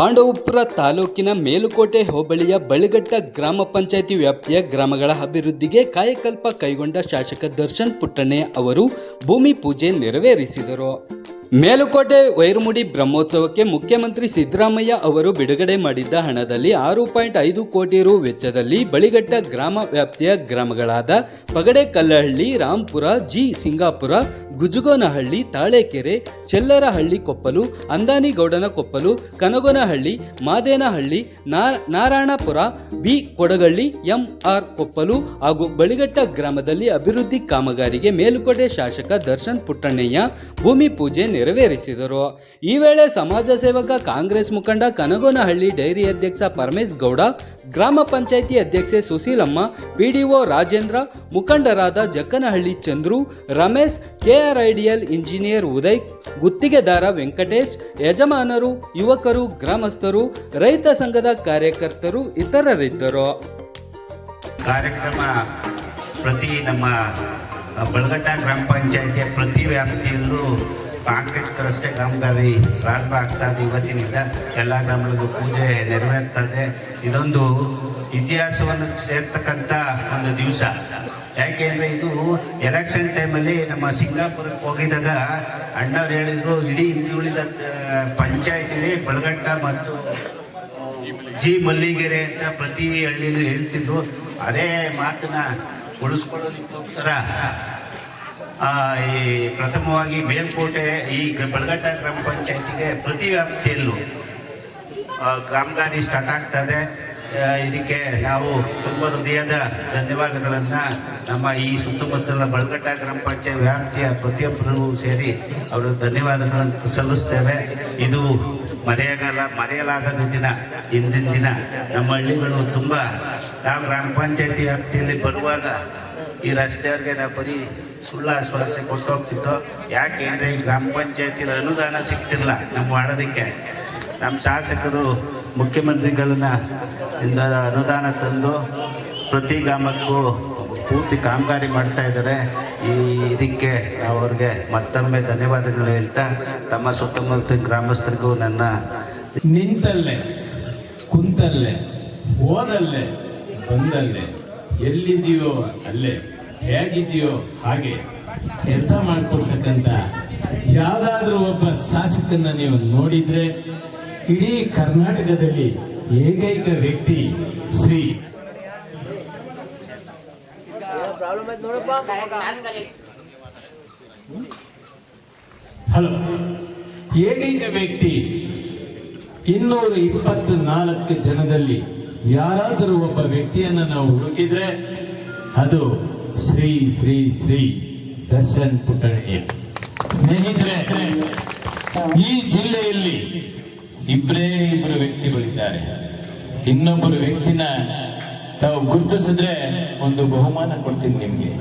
ಪಾಂಡವಪುರ ತಾಲೂಕಿನ ಮೇಲುಕೋಟೆ ಹೋಬಳಿಯ ಬಳಿಗಟ್ಟ ಗ್ರಾಮ ಪಂಚಾಯಿತಿ ವ್ಯಾಪ್ತಿಯ ಗ್ರಾಮಗಳ ಅಭಿವೃದ್ಧಿಗೆ ಕಾಯಕಲ್ಪ ಕೈಗೊಂಡ ಶಾಸಕ ದರ್ಶನ್ ಪುಟ್ಟಣ್ಣೆ ಅವರು ಭೂಮಿ ಪೂಜೆ ನೆರವೇರಿಸಿದರು. ಮೇಲುಕೋಟೆ ವೈರಮುಡಿ ಬ್ರಹ್ಮೋತ್ಸವಕ್ಕೆ ಮುಖ್ಯಮಂತ್ರಿ ಸಿದ್ದರಾಮಯ್ಯ ಅವರು ಬಿಡುಗಡೆ ಮಾಡಿದ್ದ ಹಣದಲ್ಲಿ ಆರು ಪಾಯಿಂಟ್ ಐದು ಕೋಟಿ ರು ವೆಚ್ಚದಲ್ಲಿ ಬಳಿಗಟ್ಟ ಗ್ರಾಮ ವ್ಯಾಪ್ತಿಯ ಗ್ರಾಮಗಳಾದ Pagade Kallahalli Rampura G Singapura, Gujugonahalli, Talekere, Chellarahalli Koppalu, ಅಂದಾನಿಗೌಡನ Koppalu, Kanagonahalli, Madenahalli Narayanapura, B Kodagalli, M R Koppalu ಹಾಗೂ ಬಳಿಗಟ್ಟ ಗ್ರಾಮದಲ್ಲಿ ಅಭಿವೃದ್ಧಿ ಕಾಮಗಾರಿಗೆ ಮೇಲುಕೋಟೆ ಶಾಸಕ ದರ್ಶನ್ ಪುಟ್ಟಣ್ಣಯ್ಯ ಭೂಮಿ ಪೂಜೆ ನೆರವೇರಿಸಿದರು. ಈ ವೇಳೆ ಸಮಾಜ ಸೇವಕ ಕಾಂಗ್ರೆಸ್ ಮುಖಂಡ ಕನಗೋನಹಳ್ಳಿ ಡೈರಿ ಅಧ್ಯಕ್ಷ ಪರಮೇಶ್ ಗೌಡ, ಗ್ರಾಮ ಪಂಚಾಯಿತಿ ಅಧ್ಯಕ್ಷೆ ಸುಶೀಲಮ್ಮ, ಪಿಡಿಒ ರಾಜೇಂದ್ರ, ಮುಖಂಡರಾದ ಜಕ್ಕನಹಳ್ಳಿ ಚಂದ್ರು, ರಮೇಶ್, ಕೆಆರ್ಐಡಿಎಲ್ ಇಂಜಿನಿಯರ್ ಉದಯ್, ಗುತ್ತಿಗೆದಾರ ವೆಂಕಟೇಶ್, ಯಜಮಾನರು, ಯುವಕರು, ಗ್ರಾಮಸ್ಥರು, ರೈತ ಸಂಘದ ಕಾರ್ಯಕರ್ತರು ಇತರರಿದ್ದರು. ಕಾರ್ಯಕ್ರಮ ಪ್ರತಿ ನಮ್ಮ ಬಳಗಟ್ಟ ಗ್ರಾಮ ಪಂಚಾಯಿತಿಯ ಪ್ರತಿ ವ್ಯಾಪ್ತಿಯಲ್ಲೂ ಕಾಂಕ್ರೀಟ್ ರಸ್ತೆ ಕಾಮಗಾರಿ ಪ್ರಾರಂಭ ಆಗ್ತಾ ಇದೆ ಇವತ್ತಿನಿಂದ. ಎಲ್ಲ ಗ್ರಾಮಗಳಿಗೂ ಪೂಜೆ ನೆರವೇರ್ತದೆ. ಇದೊಂದು ಇತಿಹಾಸವನ್ನು ಸೇರ್ತಕ್ಕಂಥ ಒಂದು ದಿವಸ. ಯಾಕೆಂದರೆ ಇದು ಎಲೆಕ್ಷನ್ ಟೈಮಲ್ಲಿ ನಮ್ಮ ಸಿಂಗಾಪುರಕ್ಕೆ ಹೋಗಿದಾಗ ಅಣ್ಣವ್ರು ಹೇಳಿದ್ರು, ಇಡೀ ಹಿಂದುಳಿದ ಪಂಚಾಯತಿಲಿ ಬಳಗಟ್ಟ ಮತ್ತು ಜಿ ಮಲ್ಲಿಗೆರೆ ಅಂತ ಪ್ರತಿ ಹಳ್ಳಿಲೂ ಹೇಳ್ತಿದ್ರು. ಅದೇ ಮಾತನ್ನ ಉಳಿಸ್ಕೊಳ್ಳೋದಕ್ಕೋಸ್ಕರ ಈ ಪ್ರಥಮವಾಗಿ ಮೇಲ್ಕೋಟೆ, ಈ ಬಳಗಟ್ಟ ಗ್ರಾಮ ಪಂಚಾಯತಿಗೆ ಪ್ರತಿ ವ್ಯಾಪ್ತಿಯಲ್ಲೂ ಕಾಮಗಾರಿ ಸ್ಟಾರ್ಟ್ ಆಗ್ತದೆ ಇದಕ್ಕೆ ನಾವು ತುಂಬ ಹೃದಯದ ಧನ್ಯವಾದಗಳನ್ನು ನಮ್ಮ ಈ ಸುತ್ತಮುತ್ತಲ ಬಳಗಟ್ಟ ಗ್ರಾಮ ಪಂಚಾಯತ್ ವ್ಯಾಪ್ತಿಯ ಪ್ರತಿಯೊಬ್ಬರು ಸೇರಿ ಅವರು ಧನ್ಯವಾದಗಳನ್ನು ಸಲ್ಲಿಸ್ತೇವೆ. ಇದು ಮರೆಯಾಗಲ್ಲ ಮರೆಯಲಾಗದ ದಿನ. ಹಿಂದಿನ ದಿನ ನಮ್ಮ ಹಳ್ಳಿಗಳು ತುಂಬ, ನಾವು ಗ್ರಾಮ ಪಂಚಾಯತಿ ವ್ಯಾಪ್ತಿಯಲ್ಲಿ ಬರುವಾಗ ಈ ರಸ್ತೆಯವ್ರಿಗೆ ನಾವು ಬರೀ ಸುಳ್ಳು ಆಶ್ವಾಸನೆ ಕೊಟ್ಟು ಹೋಗ್ತಿದ್ದೋ? ಯಾಕೆ ಅಂದರೆ ಈ ಗ್ರಾಮ ಪಂಚಾಯತಿಲಿ ಅನುದಾನ ಸಿಗ್ತಿರಲ್ಲ ನಮ್ಮ ಮಾಡೋದಕ್ಕೆ. ನಮ್ಮ ಶಾಸಕರು ಮುಖ್ಯಮಂತ್ರಿಗಳನ್ನ ಇಂದ ಅನುದಾನ ತಂದು ಪ್ರತಿ ಗ್ರಾಮಕ್ಕೂ ಪೂರ್ತಿ ಕಾಮಗಾರಿ ಮಾಡ್ತಾ ಇದ್ದಾರೆ. ಈ ಇದಕ್ಕೆ ಅವ್ರಿಗೆ ಮತ್ತೊಮ್ಮೆ ಧನ್ಯವಾದಗಳು ಹೇಳ್ತಾ, ತಮ್ಮ ಸುತ್ತಮುತ್ತ ಗ್ರಾಮಸ್ಥರಿಗೂ ನನ್ನ ನಿಂತಲ್ಲೇ, ಕುಂತಲ್ಲೇ, ಹೋದಲ್ಲೇ, ಬಂದಲ್ಲೇ ಎಲ್ಲಿದೆಯೋ ಅಲ್ಲೇ. ಹೇಗಿದೆಯೋ ಹಾಗೆ ಕೆಲಸ ಮಾಡ್ಕೊಳ್ತಕ್ಕಂಥ ಯಾವ್ದಾದ್ರೂ ಒಬ್ಬ ಶಾಸಕನ ನೀವು ನೋಡಿದ್ರೆ ಇಡೀ ಕರ್ನಾಟಕದಲ್ಲಿ ಏಕೈಕ ವ್ಯಕ್ತಿ ಶ್ರೀ ಹಲೋ, ಏಕೈಕ ವ್ಯಕ್ತಿ ಇನ್ನೂರ ಇಪ್ಪತ್ತು ನಾಲ್ಕು ಜನದಲ್ಲಿ ಯಾರಾದರೂ ಒಬ್ಬ ವ್ಯಕ್ತಿಯನ್ನು ನಾವು ಹುಡುಕಿದ್ರೆ ಅದು ಶ್ರೀ ಶ್ರೀ ಶ್ರೀ ದರ್ಶನ್ ಪುಟ್ಟಣಿ ಸ್ನೇಹಿತರೆ, ಈ ಜಿಲ್ಲೆಯಲ್ಲಿ ಇಬ್ಬರೇ ಇಬ್ಬರು ವ್ಯಕ್ತಿಗಳಿದ್ದಾರೆ. ಇನ್ನೊಬ್ಬರು ವ್ಯಕ್ತಿನ ತಾವು ಗುರುತಿಸಿದ್ರೆ ಒಂದು ಬಹುಮಾನ ಕೊಡ್ತೀನಿ ನಿಮಗೆ.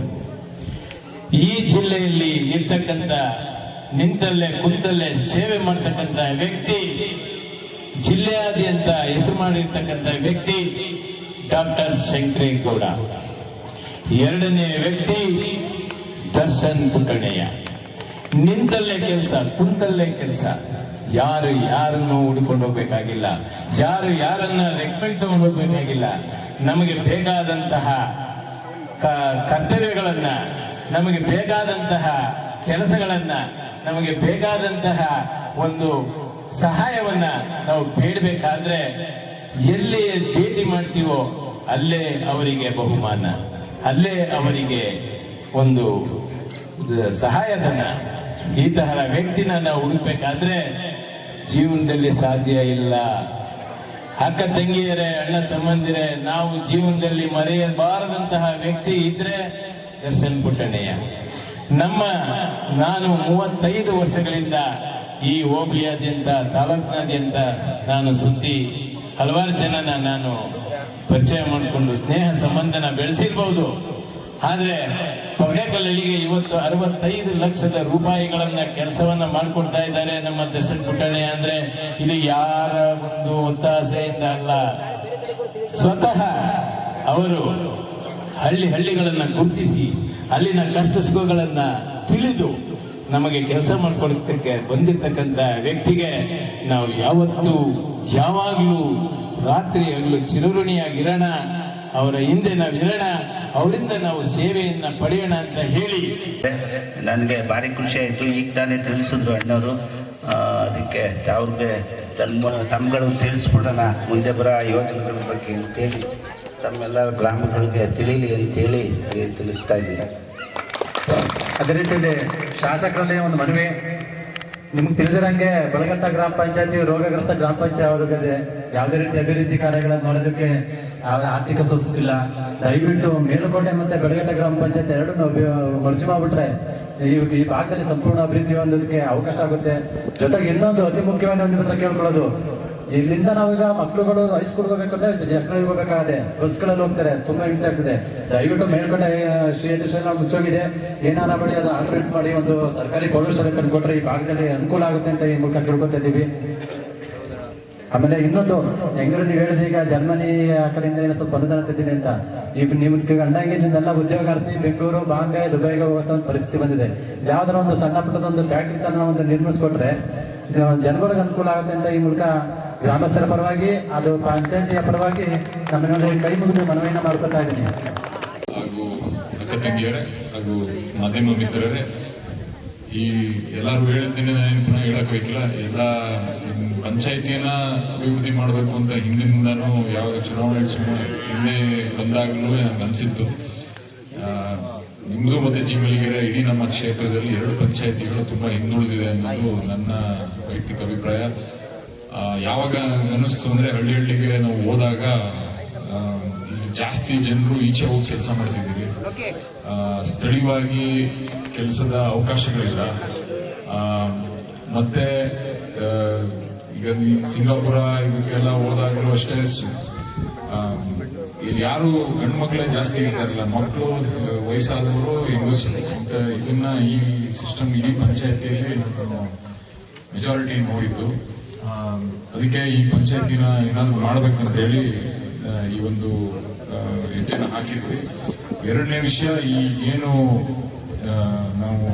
ಈ ಜಿಲ್ಲೆಯಲ್ಲಿ ಇರ್ತಕ್ಕಂಥ ನಿಂತಲ್ಲೇ, ಕುಂತಲ್ಲೇ ಸೇವೆ ಮಾಡ್ತಕ್ಕಂಥ ವ್ಯಕ್ತಿ, ಜಿಲ್ಲೆಯಾದ್ಯಂತ ಹೆಸರು ಮಾಡಿರ್ತಕ್ಕಂಥ ವ್ಯಕ್ತಿ ಡಾಕ್ಟರ್ ಶಂಕರೇಗೌಡ. ಎರಡನೇ ವ್ಯಕ್ತಿ ದರ್ಶನ್ ಪುಟ್ಟಣಯ್ಯ ನಿಂತಲ್ಲೇ ಕೆಲಸ, ಕುಂತಲ್ಲೇ ಕೆಲಸ. ಯಾರು ಯಾರನ್ನು ಹುಡುಕೊಂಡು ಹೋಗ್ಬೇಕಾಗಿಲ್ಲ. ಯಾರು ಯಾರನ್ನ ರೆಕಮೆಂಡ್ ತಗೊಂಡು ಹೋಗ್ಬೇಕಾಗಿಲ್ಲ. ನಮಗೆ ಬೇಕಾದಂತಹ ಕರ್ತವ್ಯಗಳನ್ನ, ನಮಗೆ ಬೇಕಾದಂತಹ ಕೆಲಸಗಳನ್ನ, ನಮಗೆ ಬೇಕಾದಂತಹ ಒಂದು ಸಹಾಯವನ್ನ ನಾವು ಬೇಡಬೇಕಾದ್ರೆ ಎಲ್ಲಿ ಭೇಟಿ ಮಾಡ್ತೀವೋ ಅಲ್ಲೇ ಅವರಿಗೆ ಬಹುಮಾನ. ಅಲ್ಲೇ ಅವರಿಗೆ ಒಂದು ಸಹಾಯಧನ. ಈ ತರಹ ವ್ಯಕ್ತಿನ ನಾವು ಹುಡುಕ್ಬೇಕಾದ್ರೆ ಜೀವನದಲ್ಲಿ ಸಾಧ್ಯ ಇಲ್ಲ. ಅಕ್ಕ ತಂಗಿಯರೇ, ಅಣ್ಣ ತಮ್ಮಂದಿರೇ, ನಾವು ಜೀವನದಲ್ಲಿ ಮರೆಯಬಾರದಂತಹ ವ್ಯಕ್ತಿ ಇದ್ರೆ ದರ್ಶನ್ ಪುಟ್ಟಣ್ಣಯ್ಯ. ನಮ್ಮ ನಾನು ಮೂವತ್ತೈದು ವರ್ಷಗಳಿಂದ ಈ ಹೋಬಳಿಯಾದ್ಯಂತ, ತಾಲೂಕಿನಾದ್ಯಂತ ನಾನು ಸುತ್ತಿ ಹಲವಾರು ಜನನ ನಾನು ಪರಿಚಯ ಮಾಡಿಕೊಂಡು ಸ್ನೇಹ ಸಂಬಂಧನ ಬೆಳೆಸಿರ್ಬಹುದು ಆದ್ರೆ ಪಗಡೆಕಲ್ಲಿಗೆ ಇವತ್ತು ಅರವತ್ತೈದು ಲಕ್ಷದ ರೂಪಾಯಿಗಳನ್ನ ಕೆಲಸವನ್ನ ಮಾಡಿಕೊಡ್ತಾ ಇದ್ದಾರೆ ನಮ್ಮ ದರ್ಶನ್ ಪುಟ್ಟಣೆ ಅಂದ್ರೆ ಇದು ಯಾರ ಒಂದು ಒತ್ತಾಸೆಯಿಂದ ಅಲ್ಲ. ಸ್ವತಃ ಅವರು ಹಳ್ಳಿ ಹಳ್ಳಿಗಳನ್ನ ಗುರುತಿಸಿ, ಅಲ್ಲಿನ ಕಷ್ಟ ಸುಖಗಳನ್ನ ತಿಳಿದು ನಮಗೆ ಕೆಲಸ ಮಾಡ್ಕೊಡಕ್ಕೆ ಬಂದಿರತಕ್ಕಂಥ ವ್ಯಕ್ತಿಗೆ ನಾವು ಯಾವತ್ತೂ ಯಾವಾಗಲೂ ರಾತ್ರಿ ಹಗಲು ಚಿರಋಣಿಯಾಗಿರೋಣ ಅವರ ಹಿಂದೆ ನಾವು ಇರೋಣ ಅವರಿಂದ ನಾವು ಸೇವೆಯನ್ನು ಪಡೆಯೋಣ ಅಂತ ಹೇಳಿ. ನನಗೆ ಭಾರಿ ಖುಷಿ ಆಯಿತು. ಈಗ ತಾನೇ ತಿಳಿಸಿದ್ರು ಅಣ್ಣವರು. ಅದಕ್ಕೆ ಅವ್ರಿಗೆ ತಮ್ಮ ತಮ್ಮಗಳು ತಿಳಿಸ್ಬಿಡೋಣ ಮುಂದೆ ಬರೋ ಯೋಜನೆಗಳ ಬಗ್ಗೆ ಅಂತೇಳಿ ತಮ್ಮೆಲ್ಲ ಗ್ರಾಮಗಳಿಗೆ ತಿಳಿಲಿ ಅಂತೇಳಿ ತಿಳಿಸ್ತಾ ಇದ್ದೀನಿ. ಅದೇ ರೀತಿಯಲ್ಲಿ ಶಾಸಕರಲ್ಲಿ ಒಂದು ಮನವಿ. ನಿಮ್ಗೆ ತಿಳಿದಿರಂಗೆ ಬಳಗಟ್ಟ ಗ್ರಾಮ ಪಂಚಾಯತಿ, ರೋಗಗ್ರಸ್ತ ಗ್ರಾಮ ಪಂಚಾಯತ್ ಯಾವುದೇ ರೀತಿ ಅಭಿವೃದ್ಧಿ ಕಾರ್ಯಗಳನ್ನು ಮಾಡೋದಕ್ಕೆ ಆರ್ಥಿಕ ಸೂಚಿಸಿಲ್ಲ ದಯವಿಟ್ಟು ಮೇಲುಕೋಟೆ ಮತ್ತೆ ಬೆಳಗಟ್ಟ ಗ್ರಾಮ ಪಂಚಾಯತ್ ಎರಡನ್ನು ಮರ್ಜಿ ಮಾಡಿಬಿಟ್ರೆ ಈ ಈ ಭಾಗದಲ್ಲಿ ಸಂಪೂರ್ಣ ಅಭಿವೃದ್ಧಿ ಹೊಂದೋದಕ್ಕೆ ಅವಕಾಶ ಆಗುತ್ತೆ. ಜೊತೆಗೆ ಇನ್ನೊಂದು ಅತಿ ಮುಖ್ಯವಾಗಿ ಒಂದು ಕೇಳ್ಕೊಳ್ಳೋದು ಇಲ್ಲಿಂದ ನಾವೀಗ ಮಕ್ಳುಗಳು ಹೈಸ್ಕೂಲ್ಗೆ ಹೋಗ್ಬೇಕಂದ್ರೆ ಜನಗಳಿಗೆ ಹೋಗ್ಬೇಕಾಗದೆ ಬಸ್ಗಳಲ್ಲಿ ಹೋಗ್ತಾರೆ. ತುಂಬಾ ಹಿಂಸೆ ಆಗ್ತಿದೆ. ದಯವಿಟ್ಟು ಮೇಲ್ಕೋಟೆ ಶ್ರೀ ಯತೀಶ್ವರ ಮುಚ್ಚೋಗಿದೆ. ಏನಾರ ಮಾಡಿ ಅದು ಆಲ್ಟ್ರೇಟ್ ಮಾಡಿ ಒಂದು ಸರ್ಕಾರಿ ಪ್ರೌಢಶಾಲೆ ತಂದ್ಕೊಟ್ರೆ ಈ ಭಾಗದಲ್ಲಿ ಅನುಕೂಲ ಆಗುತ್ತೆ ಅಂತ ಈ ಮೂಲಕ ಕೇಳ್ಕೊತಾ ಇದ್ದೀವಿ. ಆಮೇಲೆ ಇನ್ನೊಂದು, ಹೆಂಗರು ನೀವು ಹೇಳಿದ್ರೆ ಈಗ ಜರ್ಮನಿ ಆ ಕಡೆಯಿಂದ ಏನೋ ಸ್ವಲ್ಪ ಬಂದ ತಿದ್ದೀನಿ ಅಂತ. ನೀವು ಗಂಡಂಗೆ ಇಲ್ಲಿಂದೆಲ್ಲ ಉದ್ಯೋಗ ಆರಿಸಿ ಬೆಂಗಳೂರು, ಬಾಂಬೆ, ದುಬೈಗೆ ಹೋಗುವಂತ ಒಂದು ಪರಿಸ್ಥಿತಿ ಬಂದಿದೆ. ಯಾವ್ದಾರ ಒಂದು ಸಣ್ಣ ಪುಟ್ಟದ ಒಂದು ಫ್ಯಾಕ್ಟ್ರಿ ತನ್ನ ಒಂದು ನಿರ್ಮಿಸ್ಕೊಟ್ರೆ ಜನಗಳಿಗೆ ಅನುಕೂಲ ಆಗುತ್ತೆ ಅಂತ ಈ ಮೂಲಕ ಗ್ರಾಮಸ್ಥರ ಪರವಾಗಿ, ಅದು ಪಂಚಾಯತಿಯ ಪರವಾಗಿ ನಮ್ಮ ಕೈ ಮುಗಿದು ಮನವಿಯನ್ನು ಮಾಡ್ಕೊತಾ ಇದ್ದೀನಿ. ಹಾಗೂ ಅಕ್ಕ ತಂಗಿಯರೇ ಹಾಗೂ ಮಾಧ್ಯಮ ಮಿತ್ರರೇ, ಈ ಎಲ್ಲರೂ ಹೇಳಿದ್ದೀನಿ ನಾನು ಪುನಃ ಹೇಳಕ್ ಬೇಕಿಲ್ಲ ಎಲ್ಲ ಪಂಚಾಯತಿಯನ್ನ ಅಭಿವೃದ್ಧಿ ಮಾಡಬೇಕು ಅಂತ ಹಿಂದಿನಿಂದಾನು ಯಾವಾಗ ಚುನಾವಣೆ ಹಿಂದೆ ಬಂದಾಗಲೂ ನನಗೆ ಅನಿಸಿತ್ತು. ನಿಮ್ಮದು ಮತ್ತೆ ಚಿಂಗಲಿಗೆರೆ ಇಡೀ ನಮ್ಮ ಕ್ಷೇತ್ರದಲ್ಲಿ ಎರಡು ಪಂಚಾಯತಿಗಳು ತುಂಬಾ ಹಿಂದುಳಿದಿದೆ ಅನ್ನೋದು ನನ್ನ ವೈಯಕ್ತಿಕ ಅಭಿಪ್ರಾಯ. ಯಾವಾಗ ಅನಿಸ್ತು ಅಂದರೆ ಹಳ್ಳಿ ಹಳ್ಳಿಗೆ ನಾವು ಹೋದಾಗ ಜಾಸ್ತಿ ಜನರು ಈಚೆ ಹೋಗಿ ಕೆಲಸ ಮಾಡ್ತಿದ್ದೀವಿ. ಸ್ಥಳೀಯವಾಗಿ ಕೆಲಸದ ಅವಕಾಶಗಳಿಲ್ಲ. ಮತ್ತೆ ಈಗ ಸಿಂಗಾಪುರ ಇದಕ್ಕೆಲ್ಲ ಹೋದಾಗಲೂ ಅಷ್ಟೇ ಇಲ್ಲಿ ಯಾರು ಗಂಡು ಮಕ್ಕಳೇ ಜಾಸ್ತಿ ಇರ್ತಾರಲ್ಲ ಮಕ್ಕಳು ವಯಸ್ಸಾದವರು ಹೆಂಗಸರು ಮತ್ತೆ ಇದನ್ನ ಈ ಸಿಸ್ಟಮ್ ಇಡೀ ಪಂಚಾಯತಿಯಲ್ಲಿ ಮೆಜಾರಿಟಿ ನೋಡಿದ್ದು. ಅದಕ್ಕೆ ಈ ಪಂಚಾಯತಿನ ಏನಾದ್ರು ಮಾಡ್ಬೇಕಂತ ಹೇಳಿ ಈ ಒಂದು ಹೆಜ್ಜೆನ ಹಾಕಿದ್ವಿ. ಎರಡನೇ ವಿಷಯ, ಈ ಏನು ನಾವು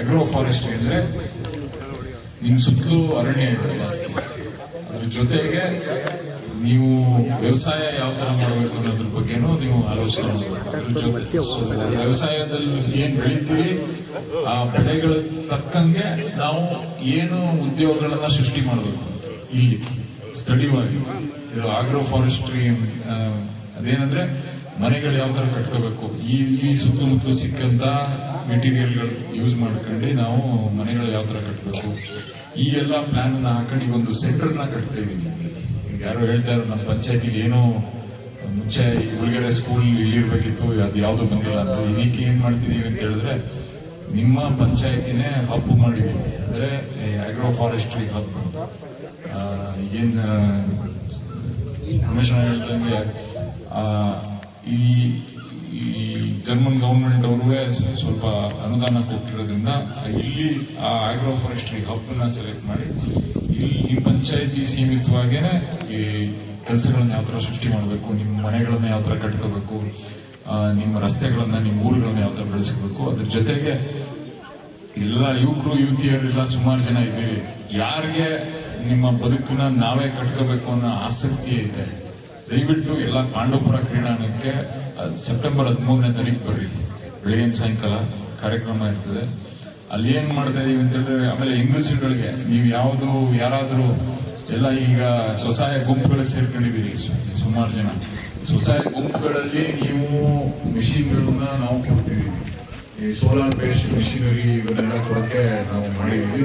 ಅಗ್ರೋ ಫಾರೆಸ್ಟ್ ಅಂದ್ರೆ ನಿಮ್ಮ ಸುತ್ತಲೂ ಅರಣ್ಯ ಇದೆ ಜಾಸ್ತಿ. ಅದ್ರ ಜೊತೆಗೆ ನೀವು ವ್ಯವಸಾಯ ಯಾವ ತರ ಮಾಡಬೇಕು ಅನ್ನೋದ್ರ ಬಗ್ಗೆನೂ ನೀವು ಆಲೋಚನೆ ಮಾಡಬೇಕು. ಅದ್ರ ಜೊತೆ. ವ್ಯವಸಾಯದಲ್ಲಿ ಏನು ಬೆಳಿತೀವಿ ಆ ಬೆಳೆಗಳ ತಕ್ಕಂಗೆ ನಾವು ಏನು ಉದ್ಯೋಗಗಳನ್ನ ಸೃಷ್ಟಿ ಮಾಡಬೇಕು. ಇಲ್ಲಿ, ಸ್ಥಳೀಯವಾಗಿ. ಆಗ್ರೋ ಫಾರೆಸ್ಟ್ರಿ ಅದೇನಂದ್ರೆ ಮನೆಗಳು ಯಾವ ತರ ಕಟ್ಕೋಬೇಕು. ಈ ಈ ಸುತ್ತಮುತ್ತಲು ಸಿಕ್ಕಂತ ಮೆಟೀರಿಯಲ್ಗಳು ಯೂಸ್ ಮಾಡ್ಕೊಂಡು ನಾವು ಮನೆಗಳು ಯಾವ ತರ ಕಟ್ಟಬೇಕು ಈ ಎಲ್ಲ ಪ್ಲಾನ್ ಅನ್ನ ಹಾಕೊಂಡು ಈಗ ಒಂದು ಸೆಂಟರ್ನ ಯಾರು ಹೇಳ್ತಾ ಇರೋ ನಮ್ಮ ಪಂಚಾಯತಿಗೆ ಏನೋ ಮುಂಚೆ ಉಳ್ಗೆರೆ ಸ್ಕೂಲ್ ಇಲ್ಲಿರ್ಬೇಕಿತ್ತು, ಅದು ಯಾವುದು ಬಂದಿಲ್ಲ ಅಂತ. ಇದಕ್ಕೆ ಏನ್ ಮಾಡ್ತಿದೀವಿ ಅಂತ ಹೇಳಿದ್ರೆ ನಿಮ್ಮ ಪಂಚಾಯತಿನೇ ಹಬ್ ಮಾಡಿದೆ. ಅಂದ್ರೆ ಆಗ್ರೋ ಫಾರೆಸ್ಟ್ರಿ ಹಬ್ ಅಂತ ಏನು ರಮೇಶ್ ಹೇಳ್ದಂಗೆ ಈ ಈ ಜರ್ಮನ್ ಗವರ್ಮೆಂಟ್ ಅವರು ಸ್ವಲ್ಪ ಅನುದಾನ ಕೊಟ್ಟಿರೋದ್ರಿಂದ, ಇಲ್ಲಿ ಆ ಆಗ್ರೋ ಫಾರೆಸ್ಟ್ರಿ ಹಬ್ನ ಸೆಲೆಕ್ಟ್ ಮಾಡಿ, ಇಲ್ಲಿ ನಿಮ್ಮ ಪಂಚಾಯತಿ ಸೀಮಿತವಾಗೇನೆ ಈ ಕೆಲಸಗಳನ್ನ ಯಾವ ಥರ ಸೃಷ್ಟಿ ಮಾಡಬೇಕು ನಿಮ್ಮ ಮನೆಗಳನ್ನ ಯಾವ ತರ ಕಟ್ಕೋಬೇಕು ನಿಮ್ಮ ರಸ್ತೆಗಳನ್ನ, ನಿಮ್ಮ ಊರುಗಳನ್ನ ಯಾವ ಥರ ಬೆಳೆಸ್ಕೋಬೇಕು. ಅದ್ರ ಜೊತೆಗೆ ಎಲ್ಲ ಯುವಕರು, ಯುವತಿಯರೆಲ್ಲ ಸುಮಾರು ಜನ ಇದ್ದೀವಿ ಯಾರಿಗೆ ನಿಮ್ಮ ಬದುಕನ್ನ ನಾವೇ ಕಟ್ಕೋಬೇಕು ಅನ್ನೋ ಆಸಕ್ತಿ ಇದೆ. ದಯವಿಟ್ಟು ಎಲ್ಲ ಪಾಂಡವಪುರ ಕ್ರೀಡಾಂಗಣಕ್ಕೆ ಸೆಪ್ಟೆಂಬರ್ ಹದಿಮೂರನೇ ತಾರೀಕು ಬರ್ರಿ. ಬೆಳಗಿನ ಸಾಯಂಕಾಲ ಕಾರ್ಯಕ್ರಮ ಇರ್ತದೆ. ಅಲ್ಲಿ ಏನು ಮಾಡ್ತಾ ಇದೀವಿ ಅಂತ ಹೇಳಿದ್ರೆ, ಆಮೇಲೆ ಹೆಂಗಸರುಗಳಿಗೆ ನೀವು ಯಾವುದು, ಯಾರಾದರೂ ಎಲ್ಲ ಈಗ ಸ್ವಸಹಾಯ ಗುಂಪುಗಳಿಗೆ ಸೇರ್ಕೊಂಡಿದ್ದೀರಿ. ಸುಮಾರು ಜನ. ಸ್ವಸಹಾಯ ಗುಂಪುಗಳಲ್ಲಿ ನೀವು ಮಿಷಿನ್ಗಳನ್ನ ನಾವು ಕೊಡ್ತೀವಿ. ಈ ಸೋಲಾರ್ ಬೇಸ್ಡ್ ಮಿಷಿನರಿ ಇವನ್ನೆಲ್ಲ ಕೊಡಕ್ಕೆ ನಾವು ಮಾಡಿದೀವಿ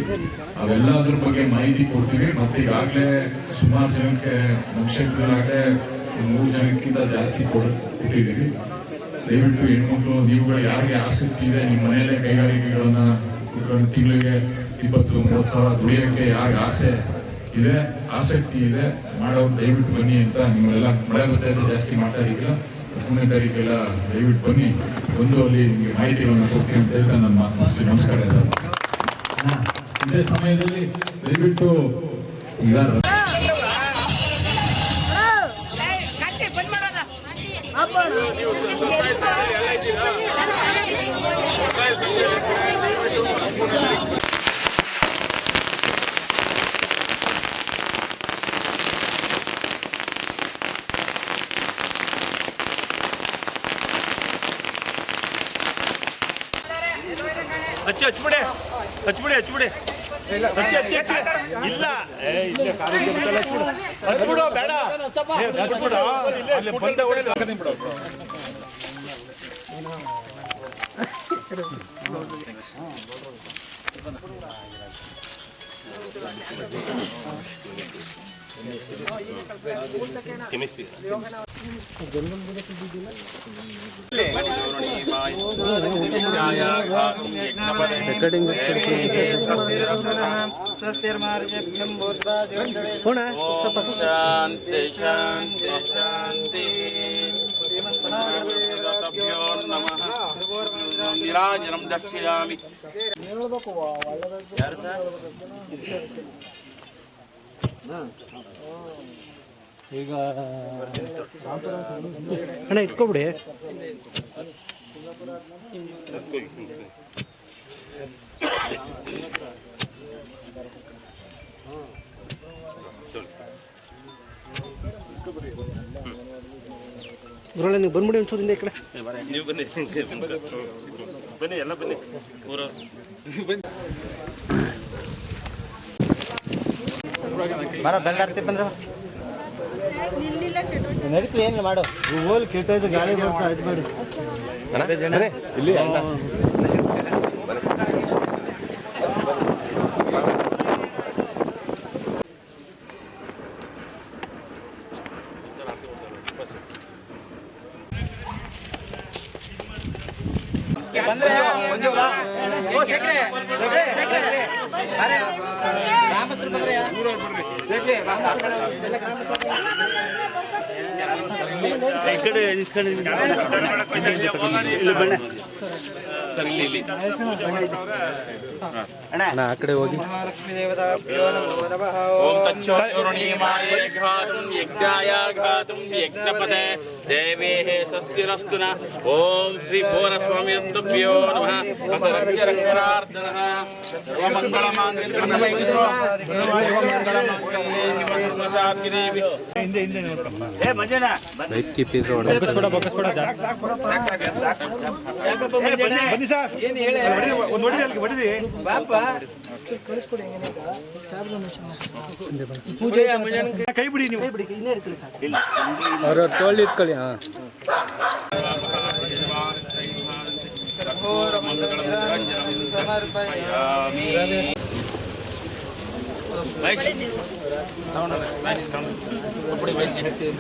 ಅವೆಲ್ಲ ಅದ್ರ ಬಗ್ಗೆ ಮಾಹಿತಿ ಕೊಡ್ತೀವಿ. ಮತ್ತೆ ಈಗಾಗಲೇ ಸುಮಾರು ಜನಕ್ಕೆ, ನಮ್ಮ ಕ್ಷೇತ್ರದಲ್ಲಾಗಲೇ ಮೂರು ಜನಕ್ಕಿಂತ ಜಾಸ್ತಿ ಕೊಟ್ಟಿದ್ದೀವಿ. ದಯವಿಟ್ಟು ಹೆಣ್ಮಕ್ಳು, ನೀವುಗಳು ಯಾರಿಗೆ ಆಸಕ್ತಿ ಇದೆ, ನಿಮ್ಮ ಮನೆಯಲ್ಲೇ ಕೈಗಾರಿಕೆಗಳನ್ನ ತಿಂಗಳಿಗೆ ಇಪ್ಪತ್ತು, ಮೂವತ್ತು ಸಾವಿರ ದುಡಿಯೋಕ್ಕೆ ಯಾರಿಗೆ ಆಸೆ ಇದೆ ಆಸಕ್ತಿ ಇದೆ. ಮಾಡೋ ದಯವಿಟ್ಟು ಬನ್ನಿ ಅಂತ ನಿಮ್ಮೆಲ್ಲ ಮಳೆ ಬರ್ತೈತೆ ಜಾಸ್ತಿ ಮಾತಾಡಿದ್ರ ಹತ್ತನೇ ತಾರೀಕೆಲ್ಲ ದಯವಿಟ್ಟು ಬನ್ನಿ. ಒಂದು ಅಲ್ಲಿ ನಿಮಗೆ ಮಾಹಿತಿಗಳನ್ನ ಕೊಡ್ತೀನಿ ಅಂತ ಹೇಳ್ತಾ ನನ್ನ ಮಾತು ಮುಗಿಸ್ತೀನಿ. ನಮಸ್ಕಾರ. ಇದೇ ಸಮಯದಲ್ಲಿ ದಯವಿಟ್ಟು ಈಗ ಕಟ್ಟಿ ಬಂದ್ ಮಾಡೋಣ ಹಚ್ಚಿ ಹಚ್ಬಿಡೆ ಹಚ್ಬಿಡಿ ಹಚ್ಬಿಡಿ. ಹಚ್ಚಿ ಹಚ್ಚಿ ಹಚ್ಚಿ. ಇಲ್ಲ. ಏ ಇಲ್ಲೇ ಹಚ್ಬಿಡು. ಬೇಡ. ಹಚ್ಬಿಡು. ಅಲ್ಲಿ ಬಂದ ಹೊಡೆದು ಹಾಕತೀನಿ ಬಿಡು ಬಿಡು. ಶಾಂತಿ ಶಾಂತಿ ಶಾಂತಿ ನಮಃ ನಿರಾಜನಂ ದರ್ಶಯಾಮಿ ಅಣ್ಣ ಇಟ್ಕೊಬಿಡಿ. ಗುರುಳೆ ನೀವು ಬಂದ್ಬಿಡಿ ಒಂಚೂರಿಂದ ಈ ಕಡೆ. ನೀವು ಬನ್ನಿ ಬನ್ನಿ ಎಲ್ಲ ಬನ್ನಿ. ಬರ ಬೆಲ್ಲಾರ್ತಿ ಬಂದ್ರ. ನಡೀತು ಏನು ಮಾಡು. ಹೋಲ್ ಕೆಟ್ಟೋಯ್ತು ಗಾಳಿ ಬರ್ತಾ ಇದು ಮಾಡಿ. ಇಲ್ಲಿ ಈ ಕಡೆ ಈ ಕಡೆ ಇಲ್ಲಿ ಬನ್ನಿ ಅಣ್ಣ ಆ ಕಡೆ ಹೋಗಿ ಓಂ ತಚ್ಚೋರುಣೀಮಾಯ ಘಾತುಂ ಯಜ್ಞಾಯ ಘಾತುಂ ಯಜ್ಞಪದೆ ದೇವೇಃ ಸ್ವಸ್ತಿರಸ್ತು ನ ಓಂ ಶ್ರೀ ಭುವನಸ್ವಾಮಿ ಅಂತಭ್ಯೋ ನಮಃ. ಅತರಕ್ಷ ರಕ್ಷಣಾರ್ದನಃ ಸರ್ವಮಂಗಳಮಾಂಗಲ್ಯೇ ದೇವಿ ಏ ಮಂಜನ. ಬೈಕ್ ಕೀಪ್ ಇದ್ರೆ ಬನ್ನಿ. ಸರ್. ಒಂದು ಹೊಡಿದೆ ಅಲ್ಲಿಗೆ ಹೊಡಿದಿ ಕೈ ಬಿಡಿ ನೀವು. ಅವ್ರವ್ರ ತೋಳು ಇಟ್ಕೊಳ್ಳಿ ಹಾಂ.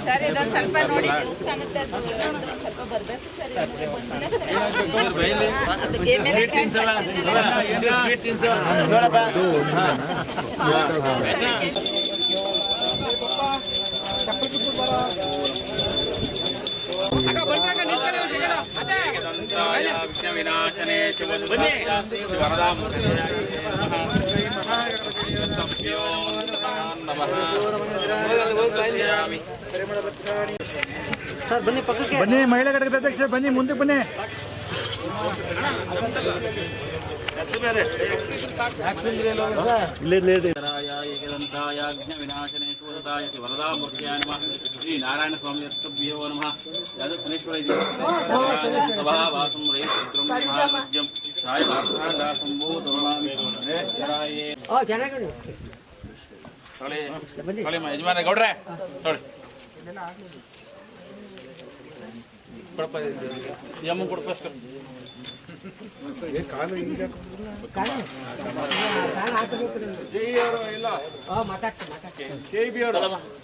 ಸರ್ ಇದೊಂದು ಸ್ವಲ್ಪ ನೋಡಿ ದೇವಸ್ಥಾನದ ಸ್ವಲ್ಪ ಬರ್ಬೇಕು. ಸರ್ ಎಮ್ಮೆಲೆ ವಿಘ್ನ ವಿನಾಶನೇ ಶಿವಸುಬನ್ನಿ ವರದಾ ನಮಃ ಸರ್ ಬನ್ನಿ ಪಕ್ಕಕ್ಕೆ ಬನ್ನಿ ಮಹಿಳಾ ಘಟಕದ ಅಧ್ಯಕ್ಷ ಬನ್ನಿ ಮುಂದೆ ಬನ್ನಿ ವಿನಾಶನೇಶ್ವರದಾಯ ವರದಾಮೂರ್ತಿಯ ನಮಃ ಶ್ರೀ ನಾರಾಯಣ ಸ್ವಾಮಿ ಅಸ್ತಭ್ಯೋ ನಮಃ ಯದಸ್ನೇಶ್ವರ ಸಭಾವಾಸಂ ರೈತ್ರಂ ಮಹಾಮಜ್ಜಂ ಛಾಯ ಯಜಮಾನ ಗೌಡ್ರೆ ತೊಳೆ ಯಮ್ಮ ಕೊಡು ಫಸ್ಟ್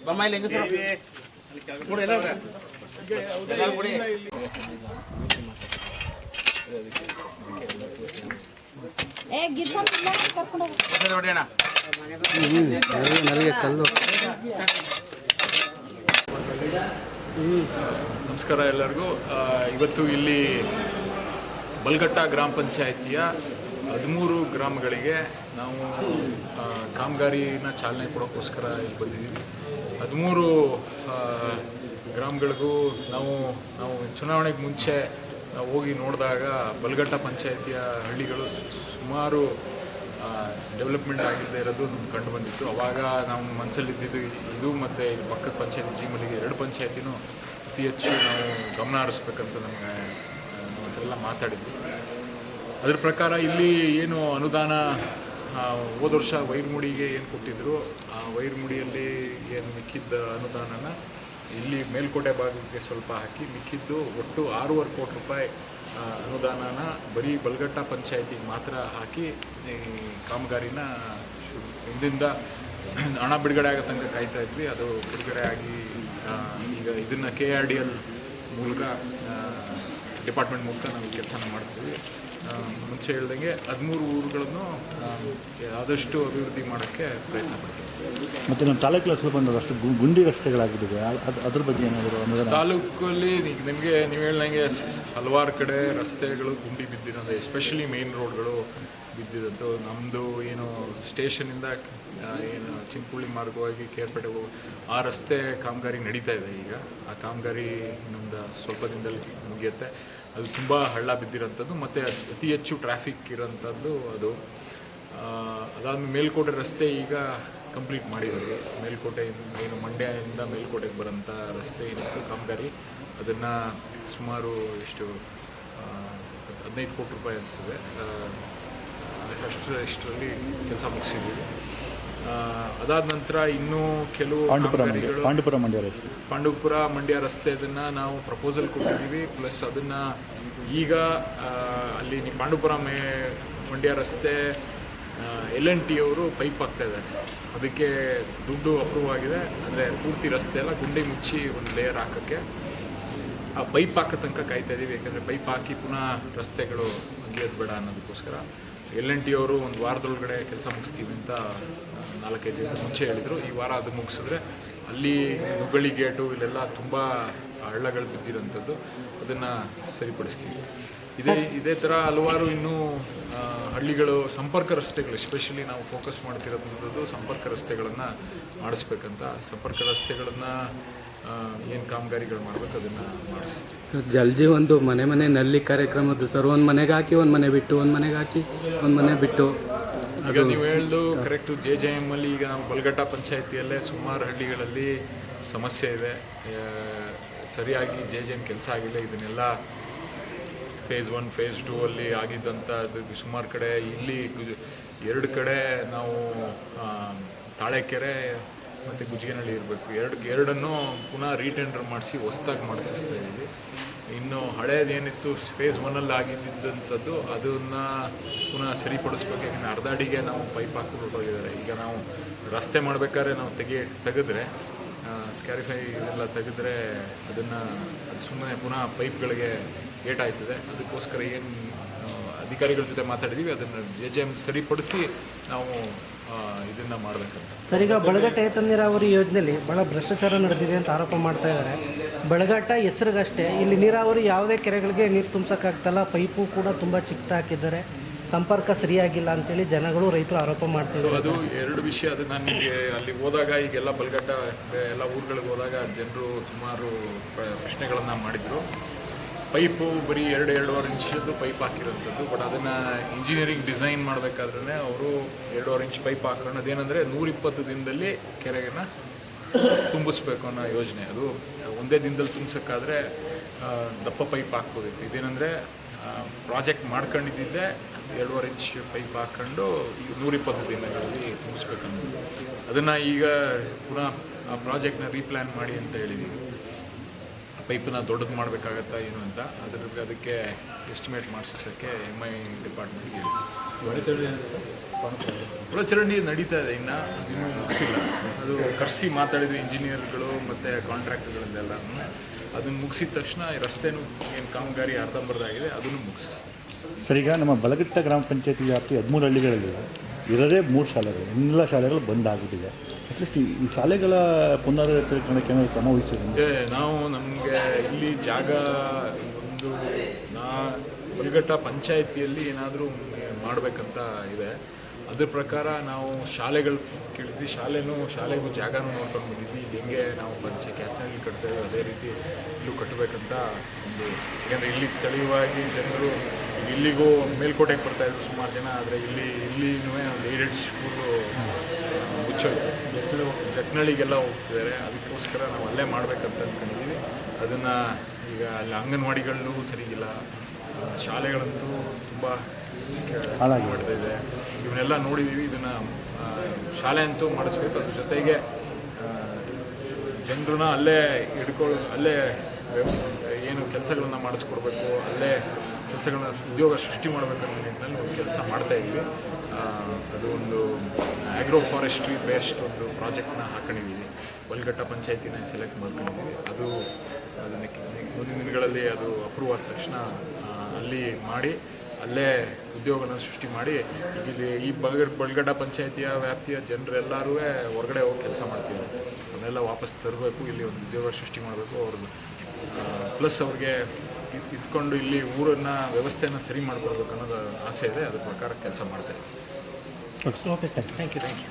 ಬೊಮ್ಮಾಯಿಲಿ ಹೆಂಗ ಕೊಡು ಎಲ್ಲ ಕೊಡಿ ಏ ಗಿರ್ಸನ್ ಕರ್ಕೊಂಡು ಹೋಗು ಅದನ್ನ ನೋಡಿ ಅಣ್ಣ ನಮಸ್ಕಾರ ಎಲ್ಲರಿಗೂ. ಇವತ್ತು ಇಲ್ಲಿ ಬಲ್ಗಟ್ಟ ಗ್ರಾಮ ಪಂಚಾಯಿತಿಯ ಹದಿಮೂರು ಗ್ರಾಮಗಳಿಗೆ ನಾವು ಕಾಮಗಾರಿನ ಚಾಲನೆ ಕೊಡೋಕ್ಕೋಸ್ಕರ ಇಲ್ಲಿ ಬಂದಿದ್ದೀವಿ. ಹದಿಮೂರು ಗ್ರಾಮಗಳಿಗೂ ನಾವು ನಾವು ಚುನಾವಣೆಗೆ ಮುಂಚೆ ನಾವು ಹೋಗಿ ನೋಡಿದಾಗ ಬಲ್ಗಟ್ಟ ಪಂಚಾಯಿತಿಯ ಹಳ್ಳಿಗಳು ಸುಮಾರು ಡೆವಲಪ್ಮೆಂಟ್ ಆಗಿಲ್ಲದೆ ಇರೋದು ನಮ್ಗೆ ಕಂಡು ಬಂದಿತ್ತು. ಅವಾಗ ನಾವು ಮನಸ್ಸಲ್ಲಿದ್ದಿದ್ದು ಇದು ಮತ್ತು ಇದು ಪಕ್ಕದ ಪಂಚಾಯತಿ ಜೀಮಲಿಗೆ ಎರಡು ಪಂಚಾಯತಿನೂ ಅತಿ ಹೆಚ್ಚು ನಾವು ಗಮನ ಹರಿಸ್ಬೇಕಂತ ನಮಗೆ ಅದೆಲ್ಲ ಮಾತಾಡಿದ್ವಿ. ಅದ್ರ ಪ್ರಕಾರ ಇಲ್ಲಿ ಏನು ಅನುದಾನ ಹೋದ ವರ್ಷ ವೈರ್ಮುಡಿಗೆ ಏನು ಕೊಟ್ಟಿದ್ರು, ಆ ವೈರ್ಮುಡಿಯಲ್ಲಿ ಏನು ಮಿಕ್ಕಿದ್ದ ಅನುದಾನನ ಇಲ್ಲಿ ಮೇಲ್ಕೋಟೆ ಭಾಗಕ್ಕೆ ಸ್ವಲ್ಪ ಹಾಕಿ ಮಿಕ್ಕಿದ್ದು ಒಟ್ಟು ಆರೂವರೆ ಕೋಟಿ ರೂಪಾಯಿ ಅನುದಾನನ ಬರೀ ಬಲ್ಗಟ್ಟ ಪಂಚಾಯತಿಗೆ ಮಾತ್ರ ಹಾಕಿ, ಈ, ಕಾಮಗಾರಿನ ಶು ಹಿಂದಿಂದ ಹಣ ಬಿಡುಗಡೆ ಆಗೋ ತನಕ ಕಾಯ್ತಾ ಇದ್ವಿ. ಅದು ಬಿಡುಗಡೆ ಆಗಿ ಈಗ ಇದನ್ನು ಕೆ ಆರ್ ಡಿ ಎಲ್ ಮೂಲಕ ಡಿಪಾರ್ಟ್ಮೆಂಟ್ ಮೂಲಕ ನಾವು ಕೆಲಸನ ಮಾಡಿಸ್ತೀವಿ. ಮುಂಚೆ ಹೇಳ್ದಂಗೆ ಹದಿಮೂರು ಊರುಗಳನ್ನು ಆದಷ್ಟು ಅಭಿವೃದ್ಧಿ ಮಾಡೋಕ್ಕೆ ಪ್ರಯತ್ನ ಪಡ್ತೀವಿ. ಮತ್ತು ನಮ್ಮ ತಾಲೂಕು ಸ್ವಲ್ಪ ಬಂದಾಗ ಅಷ್ಟು ಗುಂಡಿ ರಸ್ತೆಗಳಾಗಿದ್ದಾವೆ ಅದು ಅದ್- ಅದ್ರ ಬಗ್ಗೆ ಏನಾದರೂ ತಾಲೂಕಲ್ಲಿ ಈಗ ನಿಮಗೆ ನೀವು ಹೇಳ್ದಂಗೆ ಹಲವಾರು ಕಡೆ ರಸ್ತೆಗಳು ಗುಂಡಿ ಬಿದ್ದಿರೋದು ಎಸ್ಪೆಷಲಿ ಮೇನ್ ರೋಡ್ಗಳು ಬಿದ್ದಿರೋದು. ನಮ್ಮದು ಏನು ಸ್ಟೇಷನಿಂದ ಏನು ಚಿಂಪುಳ್ಳಿ ಮಾರ್ಗವಾಗಿ ಕೇರ್ಪೇಟೆ ಹೋಗೋ ಆ ರಸ್ತೆ ಕಾಮಗಾರಿ ನಡೀತಾ ಇದೆ ಈಗ. ಆ ಕಾಮಗಾರಿ ನಮ್ದು ಸ್ವಲ್ಪ ದಿನದಲ್ಲಿ ಮುಗಿಯುತ್ತೆ. ಅದು ತುಂಬ ಹಳ್ಳ ಬಿದ್ದಿರೋಂಥದ್ದು, ಮತ್ತು ಅತಿ ಹೆಚ್ಚು ಟ್ರಾಫಿಕ್ ಇರೋಂಥದ್ದು ಅದು. ಅದಾದ ಮೇಲ್ಕೋಟೆ ರಸ್ತೆ ಈಗ ಕಂಪ್ಲೀಟ್ ಮಾಡಿದ್ದಾರೆ. ಮೇಲ್ಕೋಟೆಯಿಂದ ಏನು ಮಂಡ್ಯದಿಂದ ಮೇಲ್ಕೋಟೆಗೆ ಬರೋಂಥ ರಸ್ತೆ ಏನಿತ್ತು ಕಾಮಗಾರಿ, ಅದನ್ನು ಸುಮಾರು ಎಷ್ಟು ಹದಿನೈದು ಕೋಟಿ ರೂಪಾಯಿ ಅನಿಸ್ತದೆ ಅಷ್ಟು ಇಷ್ಟರಲ್ಲಿ ಕೆಲಸ ಮುಗಿಸಿದ್ದೀವಿ. ಅದಾದ ನಂತರ ಇನ್ನೂ ಕೆಲವು ಪಾಂಡುಪುರ ಮಂಡ್ಯ ಕಾಮಗಾರಿಗಳು ಪಾಂಡುಪುರ ಮಂಡ್ಯ ರಸ್ತೆ. ಮಂಡ್ಯ ರಸ್ತೆ ಅದನ್ನು ನಾವು ಪ್ರಪೋಸಲ್ ಕೊಟ್ಟಿದ್ದೀವಿ. ಪ್ಲಸ್ ಅದನ್ನು ಈಗ ಅಲ್ಲಿ ಪಾಂಡುಪುರ ಮೇ ಮಂಡ್ಯ ರಸ್ತೆ ಎಲ್ ಎನ್ ಟಿ ಅವರು ಪೈಪ್ ಆಗ್ತಾ ಇದ್ದಾರೆ. ಅದಕ್ಕೆ ದುಡ್ಡು ಅಪ್ರೂವ್ ಆಗಿದೆ. ಅಂದರೆ ಪೂರ್ತಿ ರಸ್ತೆ ಎಲ್ಲ ಗುಂಡಿ ಮುಚ್ಚಿ ಒಂದು ಲೇಯರ್ ಹಾಕೋಕ್ಕೆ. ಆ ಪೈಪ್ ಹಾಕೋ ತನಕ ಕಾಯ್ತಾ ಇದ್ದೀವಿ ಯಾಕಂದರೆ ಪೈಪ್ ಹಾಕಿ ಪುನಃ ರಸ್ತೆಗಳು ಅಗಿಯೋದು ಬೇಡ ಅನ್ನೋದಕ್ಕೋಸ್ಕರ. ಎಲ್ ಎನ್ ಟಿ ಅವರು ಒಂದು ವಾರದೊಳಗಡೆ ಕೆಲಸ ಮುಗಿಸ್ತೀವಿ ಅಂತ ನಾಲ್ಕೈದು ದಿನ ಮುಂಚೆ ಹೇಳಿದರು. ಈ ವಾರ ಅದು ಮುಗಿಸಿದ್ರೆ ಅಲ್ಲಿ ನುಗ್ಗಳಿ ಗೇಟು ಇಲ್ಲೆಲ್ಲ ತುಂಬ ಹಳ್ಳಗಳು ಬಿದ್ದಿರೋಂಥದ್ದು ಅದನ್ನು ಸರಿಪಡಿಸ್ತೀವಿ. ಇದೇ ಇದೇ ಥರ ಹಲವಾರು ಇನ್ನೂ ಹಳ್ಳಿಗಳು, ಸಂಪರ್ಕ ರಸ್ತೆಗಳು ಎಸ್ಪೆಷಲಿ ನಾವು ಫೋಕಸ್ ಮಾಡ್ತಿರೋದಂಥದ್ದು ಸಂಪರ್ಕ ರಸ್ತೆಗಳನ್ನು ಮಾಡಿಸ್ಬೇಕಂತ. ಸಂಪರ್ಕ ರಸ್ತೆಗಳನ್ನು ಏನು ಕಾಮಗಾರಿಗಳು ಮಾಡಬೇಕು ಅದನ್ನು ಮಾಡಿಸ್ತೀವಿ. ಸರ್, ಜಲ್ಜಿ ಒಂದು ಮನೆ ಮನೆ, ನಲ್ಲಿ ಕಾರ್ಯಕ್ರಮದ್ದು, ಸರ್, ಒಂದು ಮನೆಗೆ ಹಾಕಿ, ಒಂದು ಮನೆ ಬಿಟ್ಟು, ಒಂದು ಮನೆಗೆ ಹಾಕಿ, ಒಂದು ಮನೆ ಬಿಟ್ಟು. ಈಗ ನೀವು ಹೇಳ್ದು ಕರೆಕ್ಟು ಜೆ ಜೆ ಎಂ ಅಲ್ಲಿ ಈಗ ನಾವು ಬಲ್ಗಟ್ಟ ಪಂಚಾಯತಿಯಲ್ಲೇ ಸುಮಾರು ಹಳ್ಳಿಗಳಲ್ಲಿ ಸಮಸ್ಯೆ ಇದೆ. ಸರಿಯಾಗಿ ಜೆ ಜೆ ಎಂ ಕೆಲಸ ಆಗಿಲ್ಲ. ಇದನ್ನೆಲ್ಲ ಫೇಸ್ ಒನ್ ಫೇಸ್ ಟೂ ಅಲ್ಲಿ ಆಗಿದ್ದಂಥ ಸುಮಾರು ಕಡೆ ಇಲ್ಲಿ ಎರಡು ಕಡೆ ನಾವು ತಾಳೆಕೆರೆ ಮತ್ತು ಗುಜ್ಜಿಗೆನಹಳ್ಳಿ ಇರಬೇಕು. ಎರಡು ಎರಡನ್ನೂ ಪುನಃ ರೀಟೆಂಡರ್ ಮಾಡಿಸಿ ಹೊಸ್ದಾಗಿ ಮಾಡಿಸ್ತಾ ಇದ್ದೀವಿ. ಇನ್ನು ಹಳೇದೇನಿತ್ತು ಫೇಸ್ ಒನ್ನಲ್ಲಿ ಆಗಿದ್ದಂಥದ್ದು, ಅದನ್ನು ಪುನಃ ಸರಿಪಡಿಸ್ಬೇಕು. ಯಾಕಂದರೆ ಅರ್ಧ ಅಡಿಗೆ ನಾವು ಪೈಪ್ ಹಾಕ್ಬಿಟ್ಟು ಈಗ ನಾವು ರಸ್ತೆ ಮಾಡಬೇಕಾದ್ರೆ ನಾವು ತೆಗೆ, ತೆಗೆದ್ರೆ ಸ್ಕ್ಯಾರಿಫೈ ಎಲ್ಲ ತೆಗೆದ್ರೆ ಅದನ್ನು ಅದು ಸುಮ್ಮನೆ ಪುನಃ ಪೈಪ್ಗಳಿಗೆ ಏಟಾಯ್ತದೆ. ಅದಕ್ಕೋಸ್ಕರ ಏನು ಅಧಿಕಾರಿಗಳ ಜೊತೆ ಮಾತಾಡಿದ್ದೀವಿ ಅದನ್ನು ಜೆ ಜೆ ಎಂ ಸರಿಪಡಿಸಿ ನಾವು ಇದನ್ನು ಮಾಡಬೇಕಂತ. ಸರ್ ಈಗ ಬೆಳಗಟ್ಟ ಏತ ನೀರಾವರಿ ಯೋಜನೆಯಲ್ಲಿ ಭಾಳ ಭ್ರಷ್ಟಾಚಾರ ನಡೆದಿದೆ ಅಂತ ಆರೋಪ ಮಾಡ್ತಾ ಇದ್ದಾರೆ. ಬೆಳಗಟ್ಟ ಹೆಸರಿಗಷ್ಟೇ ಇಲ್ಲಿ ನೀರಾವರಿ ಯಾವುದೇ ಕೆರೆಗಳಿಗೆ ನೀರು ತುಂಬಿಸೋಕ್ಕಾಗ್ತಲ್ಲ ಪೈಪು ಕೂಡ ತುಂಬ ಚಿಕ್ಕ ಹಾಕಿದ್ದಾರೆ ಸಂಪರ್ಕ ಸರಿಯಾಗಿಲ್ಲ ಅಂತೇಳಿ ಜನಗಳು ರೈತರು ಆರೋಪ ಸೊ ಅದು ಎರಡು ವಿಷಯ. ಅದು ನನಗೆ ಅಲ್ಲಿ ಹೋದಾಗ ಈಗೆಲ್ಲ ಬಲಗಟ್ಟ ಎಲ್ಲ ಊರುಗಳಿಗೆ ಹೋದಾಗ ಜನರು ಸುಮಾರು ಪ್ರ- ಪ್ರಶ್ನೆಗಳನ್ನು ಮಾಡಿದರು. ಪೈಪು ಬರೀ ಎರಡು ಎರಡೂವರೆ ಇಂಚದ್ದು ಪೈಪ್ ಹಾಕಿರೋಂಥದ್ದು ಬಟ್ ಅದನ್ನು ಇಂಜಿನಿಯರಿಂಗ್ ಡಿಸೈನ್ ಮಾಡಬೇಕಾದ್ರೆ ಅವರು ಎರಡೂವರೆ ಇಂಚ್ ಪೈಪ್ ಹಾಕೊಂಡು ಅದೇನೆಂದರೆ ನೂರಿಪ್ಪತ್ತು ದಿನದಲ್ಲಿ ಕೆರೆಯನ್ನು ತುಂಬಿಸ್ಬೇಕು ಅನ್ನೋ ಯೋಜನೆ. ಅದು ಒಂದೇ ದಿನದಲ್ಲಿ ತುಂಬಿಸೋಕ್ಕಾದ್ರೆ ದಪ್ಪ ಪೈಪ್ ಹಾಕ್ಬೋದಿತ್ತು. ಇದೇನೆಂದರೆ ಪ್ರಾಜೆಕ್ಟ್ ಮಾಡ್ಕೊಂಡಿದ್ದಿದ್ದೆ ಎರಡೂವರೆ ಇಂಚ್ ಪೈಪ್ ಹಾಕ್ಕೊಂಡು ಈಗ ನೂರಿಪ್ಪತ್ತು ದಿನಗಳಲ್ಲಿ ತುಂಬಿಸ್ಬೇಕನ್ನೋದು. ಅದನ್ನು ಈಗ ಪುನಃ ಆ ಪ್ರಾಜೆಕ್ಟ್ನ ರೀಪ್ಲ್ಯಾನ್ ಮಾಡಿ ಅಂತ ಹೇಳಿದ್ದೀವಿ ಪೈಪನ್ನ ದೊಡ್ಡದು ಮಾಡಬೇಕಾಗತ್ತಾ ಏನು ಅಂತ ಅದ್ರ ಅದಕ್ಕೆ ಎಸ್ಟಿಮೇಟ್ ಮಾಡಿಸೋಕ್ಕೆ ಎಂ ಐ ಡಿಪಾರ್ಟ್ಮೆಂಟ್ಗೆ ಒಳಚರಂಡಿ ನಡೀತಾ ಇದೆ, ಇನ್ನು ಇನ್ನೂ ಮುಗಿಸಿಲ್ಲ. ಅದು ಕರೆಸಿ ಮಾತಾಡಿದ್ವಿ ಇಂಜಿನಿಯರ್ಗಳು ಮತ್ತು ಕಾಂಟ್ರಾಕ್ಟ್ಗಳನ್ನೆಲ್ಲ ಅದನ್ನು ಮುಗಿಸಿದ ತಕ್ಷಣ ರಸ್ತೆನೂ ಏನು ಕಾಮಗಾರಿ ಅರ್ಧಂಬರ್ಧಾಗಿದೆ ಅದನ್ನು ಮುಗಿಸಿಸ್ತೀವಿ ಸರ್, ಈಗ ನಮ್ಮ ಬಲಘಟ್ಟ ಗ್ರಾಮ ಪಂಚಾಯತಿ ವ್ಯಾಪ್ತಿ ಹದಿಮೂರು ಹಳ್ಳಿಗಳಲ್ಲಿ ಇರೋದೇ ಮೂರು ಶಾಲೆಗಳು, ಎಲ್ಲ ಶಾಲೆಗಳು ಬಂದ್ ಆಗಿಬಿಟ್ಟಿದೆ. ಅಟ್ಲೀಸ್ಟ್ ಈ ಶಾಲೆಗಳ ಪುನರ್ಕರಣಕ್ಕೆ ಏನಾದರೂ ಕ್ರಮ ನಾವು ನಮಗೆ ಇಲ್ಲಿ ಜಾಗ ಒಂದು ನಾ ಉಳಿಗಟ್ಟ ಪಂಚಾಯತಿಯಲ್ಲಿ ಏನಾದರೂ ಮಾಡಬೇಕಂತ ಇದೆ. ಅದ್ರ ಪ್ರಕಾರ ನಾವು ಶಾಲೆಗಳು ಕೇಳಿದ್ವಿ. ಶಾಲೆನೂ ಶಾಲೆಗೂ ಜಾಗನೂ ನೋಡ್ಕೊಂಡು ಬಂದಿದ್ವಿ. ಇಲ್ಲಿ ಹೆಂಗೆ ನಾವು ಪಂಚಾಯತ್ ಕ್ಯಾತ್ನಲ್ಲಿ ಕಟ್ತೇವೆ ಅದೇ ರೀತಿ ಇಲ್ಲೂ ಕಟ್ಟಬೇಕಂತ ಒಂದು ಯಾಕಂದರೆ ಇಲ್ಲಿ ಸ್ಥಳೀಯವಾಗಿ ಜನರು ಇಲ್ಲಿಗೂ ಮೇಲ್ಕೋಟೆಗೆ ಬರ್ತಾಯಿದ್ರು ಸುಮಾರು ಜನ, ಆದರೆ ಇಲ್ಲಿ ಇಲ್ಲಿನೂ ಒಂದು ಏಡೆಡ್ ಸ್ಕೂಲು ಮುಚ್ಚೋಯ್ತು. ಜಕ್ನಳ್ಳಿಗೆಲ್ಲ ಹೋಗ್ತಿದ್ದಾರೆ. ಅದಕ್ಕೋಸ್ಕರ ನಾವು ಅಲ್ಲೇ ಮಾಡಬೇಕಂತ ಅಂದ್ಕೊಂಡಿದ್ದೀವಿ ಅದನ್ನು ಈಗ ಅಲ್ಲಿ ಅಂಗನವಾಡಿಗಳೂ ಸರಿಗಿಲ್ಲ. ಶಾಲೆಗಳಂತೂ ತುಂಬ ಮಾಡ್ತಾ ಇದೆ. ಇವನ್ನೆಲ್ಲ ನೋಡಿದ್ದೀವಿ ಇದನ್ನು ಶಾಲೆ ಅಂತೂ ಮಾಡಿಸ್ಬೇಕು. ಅದ್ರ ಜೊತೆಗೆ ಜನರನ್ನ ಅಲ್ಲೇ ಹಿಡ್ಕೊಳ್ಳೋ ಅಲ್ಲೇ ವ್ಯವಸ್ ಏನು ಕೆಲಸಗಳನ್ನ ಮಾಡಿಸ್ಕೊಡ್ಬೇಕು. ಅಲ್ಲೇ ಕೆಲಸಗಳನ್ನ ಉದ್ಯೋಗ ಸೃಷ್ಟಿ ಮಾಡಬೇಕನ್ನೋ ನಿಟ್ಟಿನಲ್ಲಿ ಒಂದು ಕೆಲಸ ಮಾಡ್ತಾ ಇದ್ವಿ. ಆ, ಅದು ಒಂದು ಆಗ್ರೋ ಫಾರೆಸ್ಟ್ರಿ ಬೇಸ್ಡ್ ಒಂದು ಪ್ರಾಜೆಕ್ಟ್ನ ಹಾಕೊಂಡಿದ್ದೀವಿ. ಬಲ್ಗಟ್ಟ ಪಂಚಾಯತಿನ ಸೆಲೆಕ್ಟ್ ಮಾಡ್ಕೊಂಡಿದ್ದೀವಿ. ಅದು ಅದನ್ನ ಮುಂದಿನ ದಿನಗಳಲ್ಲಿ ಅದು ಅಪ್ರೂವ್ ಆದ ತಕ್ಷಣ ಅಲ್ಲಿ ಮಾಡಿ, ಅಲ್ಲೇ ಉದ್ಯೋಗನ ಸೃಷ್ಟಿ ಮಾಡಿ, ಇಲ್ಲಿ ಈ ಬಲ್ಗ, ಬಲ್ಗಡ್ಡ ಪಂಚಾಯತಿಯ ವ್ಯಾಪ್ತಿಯ ಜನರೆಲ್ಲರೂ ಹೊರಗಡೆ ಹೋಗಿ ಕೆಲಸ ಮಾಡ್ತೀವಿ ಅವನ್ನೆಲ್ಲ ವಾಪಸ್ ತರಬೇಕು, ಇಲ್ಲಿ ಒಂದು ಉದ್ಯೋಗ ಸೃಷ್ಟಿ ಮಾಡಬೇಕು ಅವ್ರದ್ದು ಪ್ಲಸ್ ಅವ್ರಿಗೆ ಇದ್- ಇದ್ಕೊಂಡು ಇಲ್ಲಿ ಊರನ್ನು ವ್ಯವಸ್ಥೆಯನ್ನು ಸರಿ ಮಾಡ್ಕೊಡ್ಬೇಕು ಅನ್ನೋದು ಆಸೆ ಇದೆ. ಅದ್ರ ಪ್ರಕಾರ ಕೆಲಸ ಮಾಡ್ತಾ Okay. Okay, sir. Thank you. Thank you.